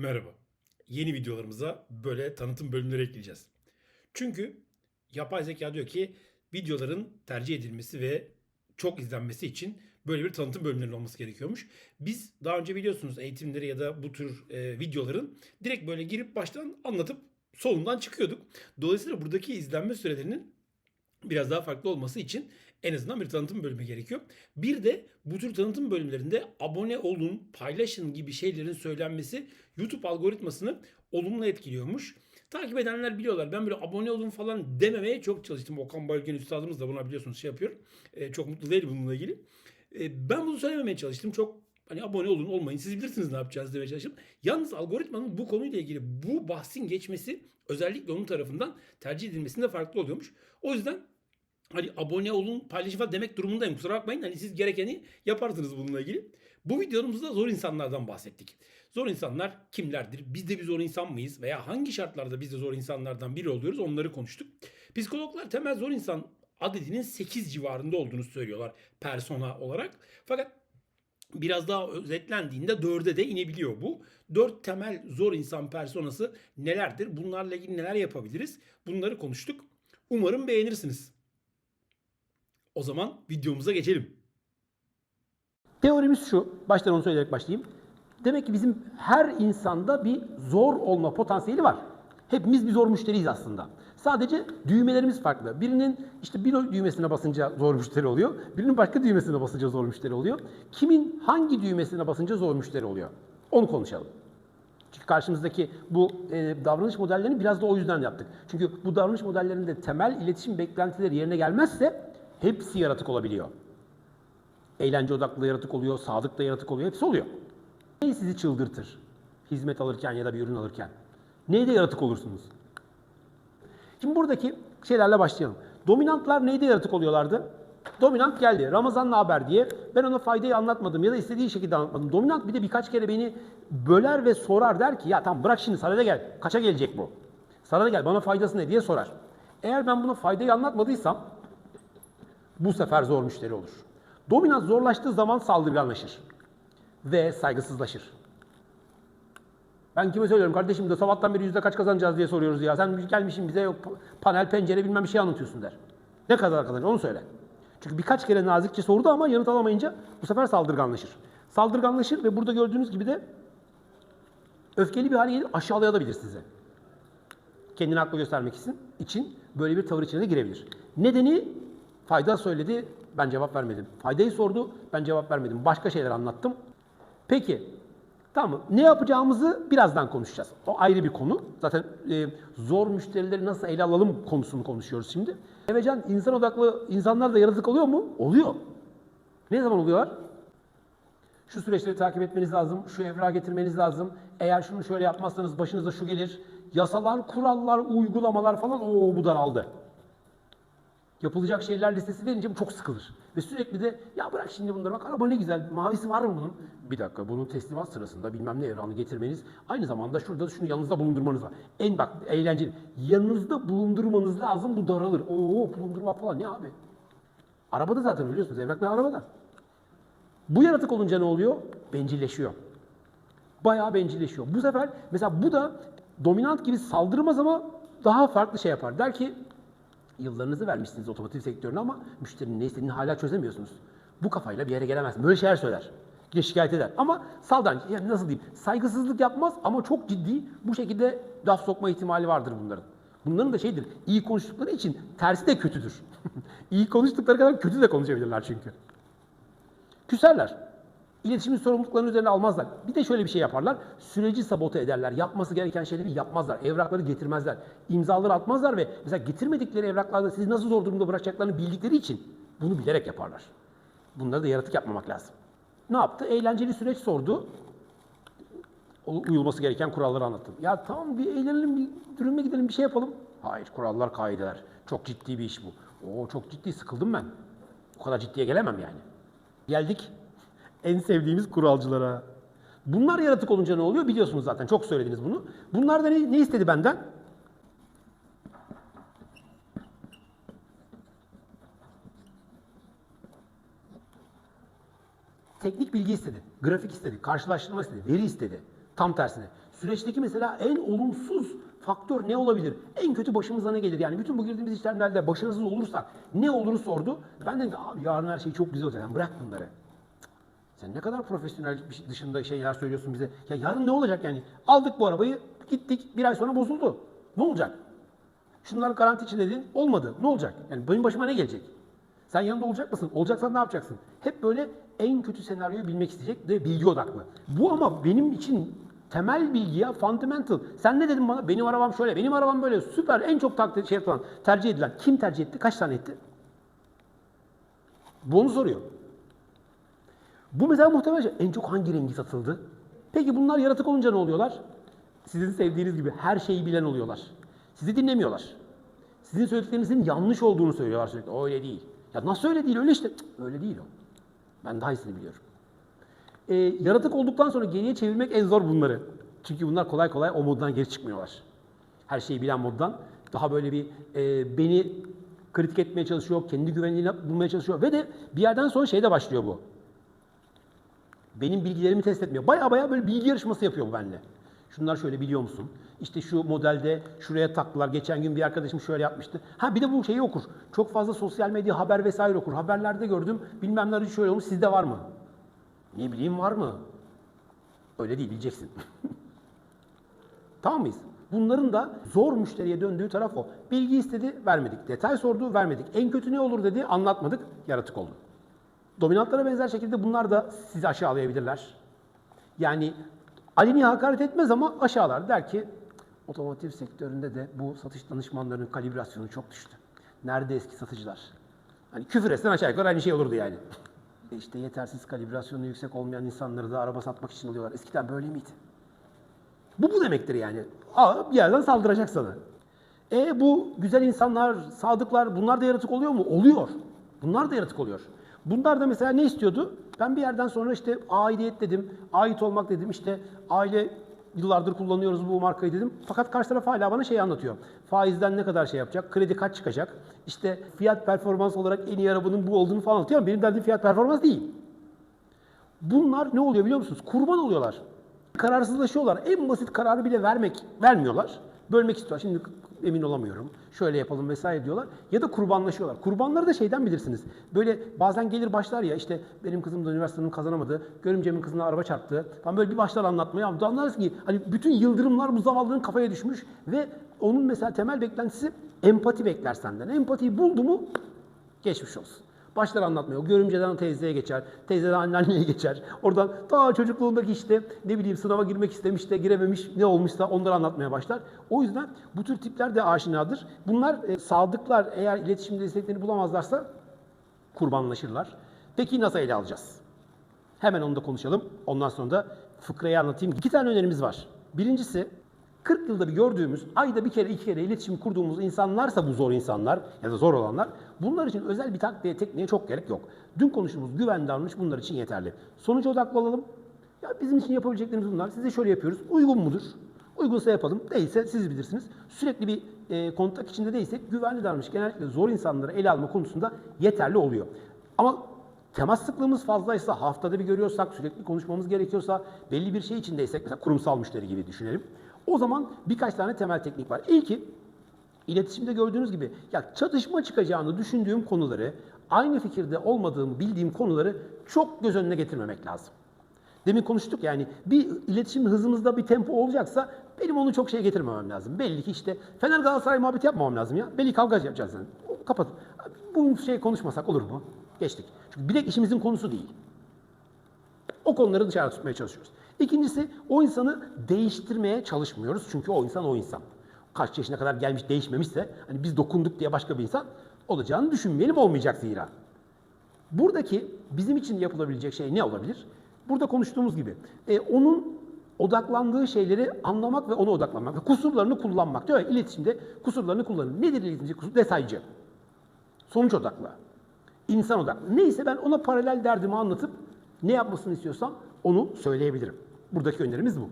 Merhaba. Yeni videolarımıza böyle tanıtım bölümleri ekleyeceğiz. Çünkü yapay zeka diyor ki videoların tercih edilmesi ve çok izlenmesi için böyle bir tanıtım bölümlerinin olması gerekiyormuş. Biz daha önce biliyorsunuz eğitimleri ya da bu tür e, videoların direkt böyle girip baştan anlatıp sonundan çıkıyorduk. Dolayısıyla buradaki izlenme sürelerinin biraz daha farklı olması için en azından bir tanıtım bölümü gerekiyor. Bir de bu tür tanıtım bölümlerinde abone olun, paylaşın gibi şeylerin söylenmesi YouTube algoritmasını olumlu etkiliyormuş. Takip edenler biliyorlar. Ben böyle abone olun falan dememeye çok çalıştım. Okan Bayülgen üstadımız da buna biliyorsunuz şey yapıyor. Ee, çok mutlu değil bununla ilgili. Ee, ben bunu söylememeye çalıştım. Çok hani abone olun olmayın siz bilirsiniz ne yapacağız demeye çalıştım. Yalnız algoritmanın bu konuyla ilgili bu bahsin geçmesi özellikle onun tarafından tercih edilmesinde farklı oluyormuş. O yüzden hani abone olun paylaşın falan demek durumundayım. Kusura bakmayın hani siz gerekeni yaparsınız bununla ilgili. Bu videomuzda zor insanlardan bahsettik. Zor insanlar kimlerdir? Biz de bir zor insan mıyız? Veya hangi şartlarda biz de zor insanlardan biri oluyoruz? Onları konuştuk. Psikologlar temel zor insan adedinin 8 civarında olduğunu söylüyorlar persona olarak. Fakat biraz daha özetlendiğinde 4'e de inebiliyor bu. 4 temel zor insan personası nelerdir? Bunlarla ilgili neler yapabiliriz? Bunları konuştuk. Umarım beğenirsiniz. O zaman videomuza geçelim. Teorimiz şu, baştan onu söyleyerek başlayayım. Demek ki bizim her insanda bir zor olma potansiyeli var. Hepimiz bir zor müşteriyiz aslında. Sadece düğmelerimiz farklı. Birinin işte bir düğmesine basınca zor müşteri oluyor. Birinin başka düğmesine basınca zor müşteri oluyor. Kimin hangi düğmesine basınca zor müşteri oluyor? Onu konuşalım. Çünkü karşımızdaki bu e, davranış modellerini biraz da o yüzden yaptık. Çünkü bu davranış modellerinde temel iletişim beklentileri yerine gelmezse hepsi yaratık olabiliyor. Eğlence odaklı yaratık oluyor, sadıklı yaratık oluyor, hepsi oluyor. Ne sizi çıldırtır? Hizmet alırken ya da bir ürün alırken. Neyde yaratık olursunuz? Şimdi buradaki şeylerle başlayalım. Dominantlar neyde yaratık oluyorlardı? Dominant geldi. Ramazan ne haber diye. Ben ona faydayı anlatmadım ya da istediği şekilde anlatmadım. Dominant bir de birkaç kere beni böler ve sorar der ki ya tamam bırak şimdi sana da gel. Kaça gelecek bu? Sana da gel bana faydası ne diye sorar. Eğer ben buna faydayı anlatmadıysam bu sefer zor müşteri olur. Dominant zorlaştığı zaman saldırganlaşır ve saygısızlaşır. Ben kime söylüyorum kardeşim de sabahtan beri yüzde kaç kazanacağız diye soruyoruz ya. Sen gelmişsin bize yok panel pencere bilmem bir şey anlatıyorsun der. Ne kadar kazanır onu söyle. Çünkü birkaç kere nazikçe sordu ama yanıt alamayınca bu sefer saldırganlaşır. Saldırganlaşır ve burada gördüğünüz gibi de öfkeli bir hale gelir aşağılayabilir sizi. Kendini haklı göstermek için, için böyle bir tavır içine de girebilir. Nedeni fayda söyledi ben cevap vermedim. Faydayı sordu ben cevap vermedim. Başka şeyler anlattım. Peki Tamam. Ne yapacağımızı birazdan konuşacağız. O ayrı bir konu. Zaten e, zor müşterileri nasıl ele alalım konusunu konuşuyoruz şimdi. Evecan insan odaklı insanlar da yaratık oluyor mu? Oluyor. Ne zaman oluyorlar? Şu süreçleri takip etmeniz lazım. Şu evrağı getirmeniz lazım. Eğer şunu şöyle yapmazsanız başınıza şu gelir. Yasalar, kurallar, uygulamalar falan o bu daraldı. Yapılacak şeyler listesi verince bu çok sıkılır. Ve sürekli de ya bırak şimdi bunları bak araba ne güzel mavisi var mı bunun? Bir dakika bunun teslimat sırasında bilmem ne evranı getirmeniz aynı zamanda şurada şunu yanınızda bulundurmanız var. En bak eğlenceli yanınızda bulundurmanız lazım bu daralır. Oo bulundurma falan ne abi? Arabada zaten biliyorsunuz evraklar arabada. Bu yaratık olunca ne oluyor? Bencilleşiyor. Bayağı bencilleşiyor. Bu sefer mesela bu da dominant gibi saldırmaz ama daha farklı şey yapar. Der ki Yıllarınızı vermişsiniz otomotiv sektörüne ama müşterinin ne istediğini hala çözemiyorsunuz. Bu kafayla bir yere gelemezsin. Böyle şeyler söyler. De şikayet eder. Ama saldan, yani nasıl diyeyim, saygısızlık yapmaz ama çok ciddi bu şekilde laf sokma ihtimali vardır bunların. Bunların da şeydir, iyi konuştukları için tersi de kötüdür. iyi konuştukları kadar kötü de konuşabilirler çünkü. Küserler. İletişimin sorumluluklarını üzerine almazlar. Bir de şöyle bir şey yaparlar. Süreci sabote ederler. Yapması gereken şeyleri yapmazlar. Evrakları getirmezler. İmzaları atmazlar ve mesela getirmedikleri evraklarda sizi nasıl zor durumda bırakacaklarını bildikleri için bunu bilerek yaparlar. Bunları da yaratık yapmamak lazım. Ne yaptı? Eğlenceli süreç sordu. Uyulması gereken kuralları anlattım. Ya tamam bir eğlenelim, bir dürüme gidelim, bir şey yapalım. Hayır, kurallar, kaideler. Çok ciddi bir iş bu. Oo çok ciddi, sıkıldım ben. O kadar ciddiye gelemem yani. Geldik en sevdiğimiz kuralcılara. Bunlar yaratık olunca ne oluyor biliyorsunuz zaten. Çok söylediniz bunu. Bunlar da ne, ne istedi benden? Teknik bilgi istedi, grafik istedi, karşılaştırma istedi, veri istedi. Tam tersine. Süreçteki mesela en olumsuz faktör ne olabilir? En kötü başımıza ne gelir? Yani bütün bu girdiğimiz işlemlerde başarısız olursak ne olur sordu. Ben dedim ki abi yarın her şey çok güzel olacak. Yani bırak bunları. Sen ne kadar profesyonel bir şey dışında şeyler söylüyorsun bize. Ya yarın ne olacak yani? Aldık bu arabayı, gittik, bir ay sonra bozuldu. Ne olacak? Şunlar garanti için dedin, olmadı. Ne olacak? Yani benim başıma ne gelecek? Sen yanında olacak mısın? Olacaksan ne yapacaksın? Hep böyle en kötü senaryoyu bilmek isteyecek ve bilgi odaklı. Bu ama benim için temel bilgi ya, fundamental. Sen ne dedin bana? Benim arabam şöyle, benim arabam böyle. Süper, en çok takdir, şey yapılan, tercih edilen. Kim tercih etti? Kaç tane etti? Bu onu soruyor. Bu mesela muhtemelen şey, en çok hangi rengi satıldı? Peki bunlar yaratık olunca ne oluyorlar? Sizin sevdiğiniz gibi her şeyi bilen oluyorlar. Sizi dinlemiyorlar. Sizin söylediklerinizin yanlış olduğunu söylüyorlar sürekli. O öyle değil. Ya nasıl öyle değil? Öyle işte. Öyle değil o. Ben daha iyisini biliyorum. Ee, yaratık olduktan sonra geriye çevirmek en zor bunları. Çünkü bunlar kolay kolay o moddan geri çıkmıyorlar. Her şeyi bilen moddan daha böyle bir e, beni kritik etmeye çalışıyor, kendi güvenliğini bulmaya çalışıyor ve de bir yerden sonra şey de başlıyor bu. Benim bilgilerimi test etmiyor. Baya baya böyle bilgi yarışması yapıyor bu benimle. Şunlar şöyle biliyor musun? İşte şu modelde şuraya taktılar. Geçen gün bir arkadaşım şöyle yapmıştı. Ha bir de bu şeyi okur. Çok fazla sosyal medya haber vesaire okur. Haberlerde gördüm. Bilmem nerede şöyle olmuş. Sizde var mı? Ne bileyim var mı? Öyle değil bileceksin. tamam mıyız? Bunların da zor müşteriye döndüğü taraf o. Bilgi istedi, vermedik. Detay sordu, vermedik. En kötü ne olur dedi, anlatmadık, yaratık oldu. Dominantlara benzer şekilde bunlar da sizi aşağılayabilirler. Yani Ali'ni hakaret etmez ama aşağılar. Der ki otomotiv sektöründe de bu satış danışmanlarının kalibrasyonu çok düştü. Nerede eski satıcılar? Hani küfür etsen aşağı yukarı aynı şey olurdu yani. E İşte yetersiz kalibrasyonu yüksek olmayan insanları da araba satmak için alıyorlar. Eskiden böyle miydi? Bu bu demektir yani. Aa, bir yerden saldıracak sana. E bu güzel insanlar, sadıklar bunlar da yaratık oluyor mu? Oluyor. Bunlar da yaratık oluyor. Bunlar da mesela ne istiyordu? Ben bir yerden sonra işte aidiyet dedim, ait olmak dedim, işte aile yıllardır kullanıyoruz bu markayı dedim. Fakat karşı taraf hala bana şey anlatıyor. Faizden ne kadar şey yapacak, kredi kaç çıkacak, işte fiyat performans olarak en iyi arabanın bu olduğunu falan anlatıyor ama benim derdim fiyat performans değil. Bunlar ne oluyor biliyor musunuz? Kurban oluyorlar. Kararsızlaşıyorlar. En basit kararı bile vermek vermiyorlar. Bölmek istiyorlar. Şimdi emin olamıyorum. Şöyle yapalım vesaire diyorlar. Ya da kurbanlaşıyorlar. Kurbanları da şeyden bilirsiniz. Böyle bazen gelir başlar ya işte benim kızım da üniversitenin kazanamadı. Görümcemin kızına araba çarptı. Falan böyle bir başlar anlatmaya. Ama anlarız ki hani bütün yıldırımlar bu zavallının kafaya düşmüş ve onun mesela temel beklentisi empati bekler senden. Empatiyi buldu mu geçmiş olsun. Başlar anlatmaya. O görümceden teyzeye geçer. Teyzeden anneanneye geçer. Oradan daha çocukluğundaki işte ne bileyim sınava girmek istemiş de girememiş ne olmuşsa onları anlatmaya başlar. O yüzden bu tür tipler de aşinadır. Bunlar e, sadıklar eğer iletişim desteklerini bulamazlarsa kurbanlaşırlar. Peki nasıl ele alacağız? Hemen onu da konuşalım. Ondan sonra da fıkrayı anlatayım. İki tane önerimiz var. Birincisi 40 yılda bir gördüğümüz, ayda bir kere iki kere iletişim kurduğumuz insanlarsa bu zor insanlar ya da zor olanlar, bunlar için özel bir taktiğe, tekniğe çok gerek yok. Dün konuştuğumuz güven davranış bunlar için yeterli. Sonuca odaklı olalım. Ya bizim için yapabileceklerimiz bunlar. Size şöyle yapıyoruz. Uygun mudur? Uygunsa yapalım. Değilse siz bilirsiniz. Sürekli bir e, kontak içinde değilsek güvenli davranış genellikle zor insanları ele alma konusunda yeterli oluyor. Ama temas sıklığımız fazlaysa, haftada bir görüyorsak, sürekli konuşmamız gerekiyorsa, belli bir şey içindeysek, mesela kurumsal müşteri gibi düşünelim. O zaman birkaç tane temel teknik var. İlki, iletişimde gördüğünüz gibi ya çatışma çıkacağını düşündüğüm konuları, aynı fikirde olmadığımı bildiğim konuları çok göz önüne getirmemek lazım. Demin konuştuk yani bir iletişim hızımızda bir tempo olacaksa benim onu çok şey getirmemem lazım. Belli ki işte Fener Galatasaray muhabbeti yapmamam lazım ya. Belli kavga yapacağız yani. Kapat. Bu şey konuşmasak olur mu? Geçtik. Çünkü bilek işimizin konusu değil. O konuları dışarıda tutmaya çalışıyoruz. İkincisi o insanı değiştirmeye çalışmıyoruz. Çünkü o insan o insan. Kaç yaşına kadar gelmiş değişmemişse hani biz dokunduk diye başka bir insan olacağını düşünmeyelim olmayacak zira. Buradaki bizim için yapılabilecek şey ne olabilir? Burada konuştuğumuz gibi e, onun odaklandığı şeyleri anlamak ve ona odaklanmak. Kusurlarını kullanmak. Diyor ya iletişimde kusurlarını kullanın. Nedir iletişimde kusur? Detaycı. Sonuç odaklı. İnsan odaklı. Neyse ben ona paralel derdimi anlatıp ne yapmasını istiyorsam onu söyleyebilirim. Buradaki önerimiz bu.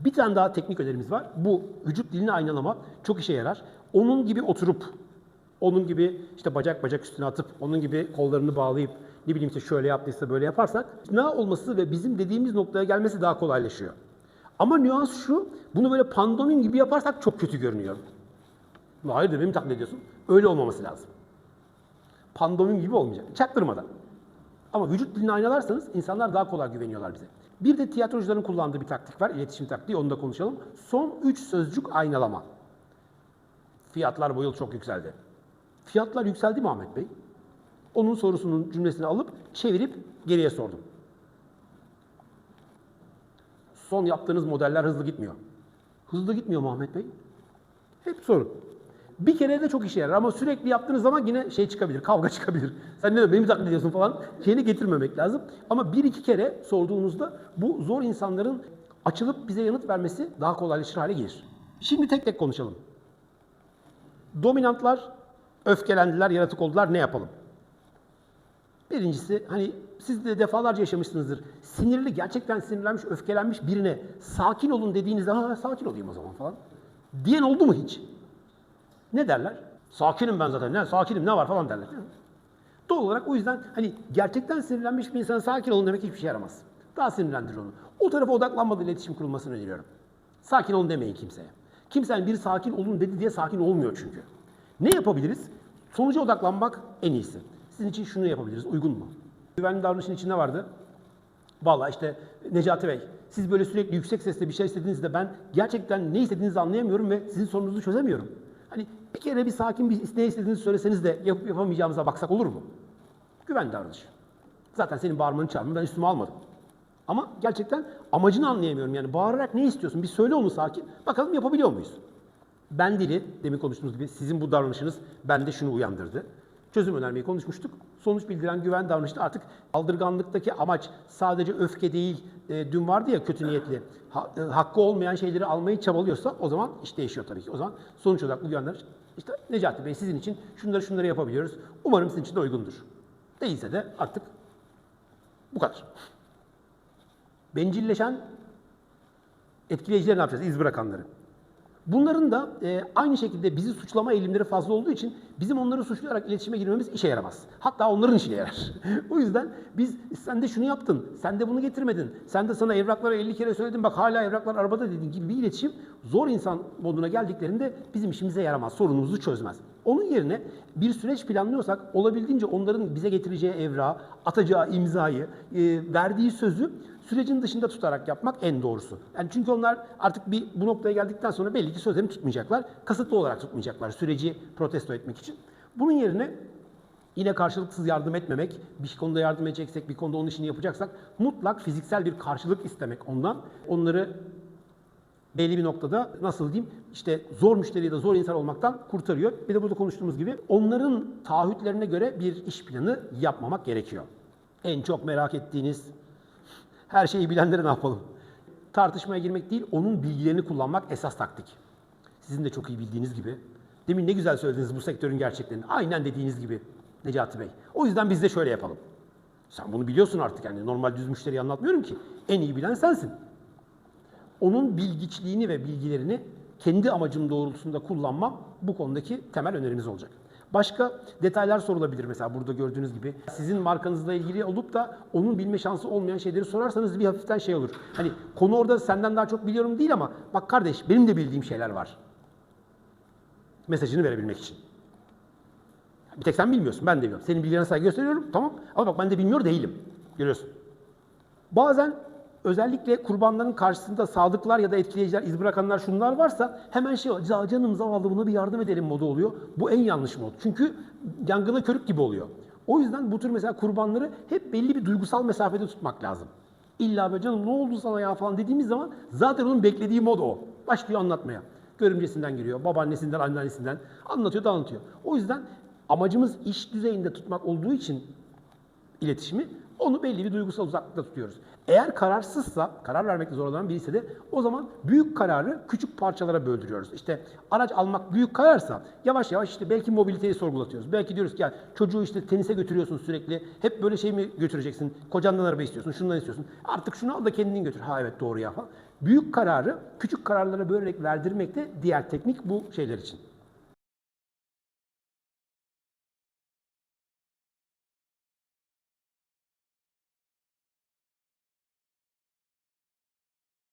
Bir tane daha teknik önerimiz var. Bu vücut dilini aynalama çok işe yarar. Onun gibi oturup, onun gibi işte bacak bacak üstüne atıp, onun gibi kollarını bağlayıp, ne bileyim işte şöyle yaptıysa böyle yaparsak, ne olması ve bizim dediğimiz noktaya gelmesi daha kolaylaşıyor. Ama nüans şu, bunu böyle pandomim gibi yaparsak çok kötü görünüyor. Hayır benim taklit ediyorsun. Öyle olmaması lazım. Pandomim gibi olmayacak. Çaktırmadan. Ama vücut dilini aynalarsanız insanlar daha kolay güveniyorlar bize. Bir de tiyatrocuların kullandığı bir taktik var. iletişim taktiği. Onu da konuşalım. Son 3 sözcük aynalama. Fiyatlar bu yıl çok yükseldi. Fiyatlar yükseldi mi Ahmet Bey? Onun sorusunun cümlesini alıp çevirip geriye sordum. Son yaptığınız modeller hızlı gitmiyor. Hızlı gitmiyor mu Ahmet Bey? Hep sorun. Bir kere de çok işe yarar ama sürekli yaptığınız zaman yine şey çıkabilir, kavga çıkabilir. Sen ne beni mi taklit ediyorsun falan şeyini getirmemek lazım. Ama bir iki kere sorduğunuzda bu zor insanların açılıp bize yanıt vermesi daha kolaylaşır hale gelir. Şimdi tek tek konuşalım. Dominantlar öfkelendiler, yaratık oldular, ne yapalım? Birincisi hani siz de defalarca yaşamışsınızdır. Sinirli, gerçekten sinirlenmiş, öfkelenmiş birine sakin olun dediğinizde ha sakin olayım o zaman falan. Diyen oldu mu hiç? Ne derler? Sakinim ben zaten. Ne sakinim ne var falan derler. Doğal olarak o yüzden hani gerçekten sinirlenmiş bir insana sakin olun demek hiçbir şey yaramaz. Daha sinirlendirir onu. O tarafa odaklanmadan iletişim kurulmasını öneriyorum. Sakin olun demeyin kimseye. Kimsenin biri sakin olun dedi diye sakin olmuyor çünkü. Ne yapabiliriz? Sonuca odaklanmak en iyisi. Sizin için şunu yapabiliriz. Uygun mu? Güvenli davranışın içinde vardı. Vallahi işte Necati Bey, siz böyle sürekli yüksek sesle bir şey istediğinizde ben gerçekten ne istediğinizi anlayamıyorum ve sizin sorununuzu çözemiyorum. Hani bir kere bir sakin bir ne istediğinizi söyleseniz de yapıp yapamayacağımıza baksak olur mu? Güven davranışı. Zaten senin bağırmanı çağırmanı ben üstüme almadım. Ama gerçekten amacını anlayamıyorum. Yani bağırarak ne istiyorsun? Bir söyle onu sakin. Bakalım yapabiliyor muyuz? Ben dili, demin konuştuğumuz gibi sizin bu davranışınız bende şunu uyandırdı. Çözüm önermeyi konuşmuştuk. Sonuç bildiren güven davranışı da artık aldırganlıktaki amaç sadece öfke değil, e, dün vardı ya kötü niyetli, ha- e, hakkı olmayan şeyleri almayı çabalıyorsa o zaman iş değişiyor tabii ki. O zaman sonuç güven davranışı. İşte Necati Bey sizin için şunları şunları yapabiliyoruz. Umarım sizin için de uygundur. Değilse de artık bu kadar. Bencilleşen etkileyicileri ne yapacağız? İz bırakanları. Bunların da e, aynı şekilde bizi suçlama eğilimleri fazla olduğu için bizim onları suçlayarak iletişime girmemiz işe yaramaz. Hatta onların işine yarar. o yüzden biz sen de şunu yaptın, sen de bunu getirmedin, sen de sana evrakları 50 kere söyledim bak hala evraklar arabada dediğin gibi bir iletişim zor insan moduna geldiklerinde bizim işimize yaramaz, sorunumuzu çözmez. Onun yerine bir süreç planlıyorsak olabildiğince onların bize getireceği evrağı, atacağı imzayı, e, verdiği sözü sürecin dışında tutarak yapmak en doğrusu. Yani çünkü onlar artık bir bu noktaya geldikten sonra belli ki sözlerini tutmayacaklar. Kasıtlı olarak tutmayacaklar süreci protesto etmek için. Bunun yerine yine karşılıksız yardım etmemek, bir konuda yardım edeceksek, bir konuda onun işini yapacaksak mutlak fiziksel bir karşılık istemek ondan. Onları belli bir noktada nasıl diyeyim işte zor müşteri ya da zor insan olmaktan kurtarıyor. Bir de burada konuştuğumuz gibi onların taahhütlerine göre bir iş planı yapmamak gerekiyor. En çok merak ettiğiniz her şeyi bilenlere ne yapalım? Tartışmaya girmek değil, onun bilgilerini kullanmak esas taktik. Sizin de çok iyi bildiğiniz gibi. Demin ne güzel söylediniz bu sektörün gerçeklerini. Aynen dediğiniz gibi Necati Bey. O yüzden biz de şöyle yapalım. Sen bunu biliyorsun artık yani normal düz müşteriye anlatmıyorum ki. En iyi bilen sensin. Onun bilgiçliğini ve bilgilerini kendi amacım doğrultusunda kullanmam bu konudaki temel önerimiz olacak. Başka detaylar sorulabilir mesela burada gördüğünüz gibi. Sizin markanızla ilgili olup da onun bilme şansı olmayan şeyleri sorarsanız bir hafiften şey olur. Hani konu orada senden daha çok biliyorum değil ama bak kardeş benim de bildiğim şeyler var. Mesajını verebilmek için. Bir tek sen bilmiyorsun, ben de bilmiyorum. Senin bilgilerine saygı gösteriyorum, tamam. Ama bak ben de bilmiyor değilim. Görüyorsun. Bazen özellikle kurbanların karşısında sadıklar ya da etkileyiciler, iz bırakanlar şunlar varsa hemen şey oluyor. "Ya Canım zavallı buna bir yardım edelim modu oluyor. Bu en yanlış mod. Çünkü yangına körük gibi oluyor. O yüzden bu tür mesela kurbanları hep belli bir duygusal mesafede tutmak lazım. İlla böyle canım ne oldu sana ya falan dediğimiz zaman zaten onun beklediği mod o. Başlıyor anlatmaya. Görümcesinden giriyor, babaannesinden, anneannesinden anlatıyor da anlatıyor. O yüzden amacımız iş düzeyinde tutmak olduğu için iletişimi onu belli bir duygusal uzaklıkta tutuyoruz. Eğer kararsızsa, karar vermekte zorlanan birisi de o zaman büyük kararı küçük parçalara böldürüyoruz. İşte araç almak büyük kararsa yavaş yavaş işte belki mobiliteyi sorgulatıyoruz. Belki diyoruz ki ya çocuğu işte tenise götürüyorsun sürekli. Hep böyle şey mi götüreceksin? Kocandan araba istiyorsun, şundan istiyorsun. Artık şunu al da kendin götür. Ha evet doğru ya falan. Büyük kararı küçük kararlara bölerek verdirmek de diğer teknik bu şeyler için.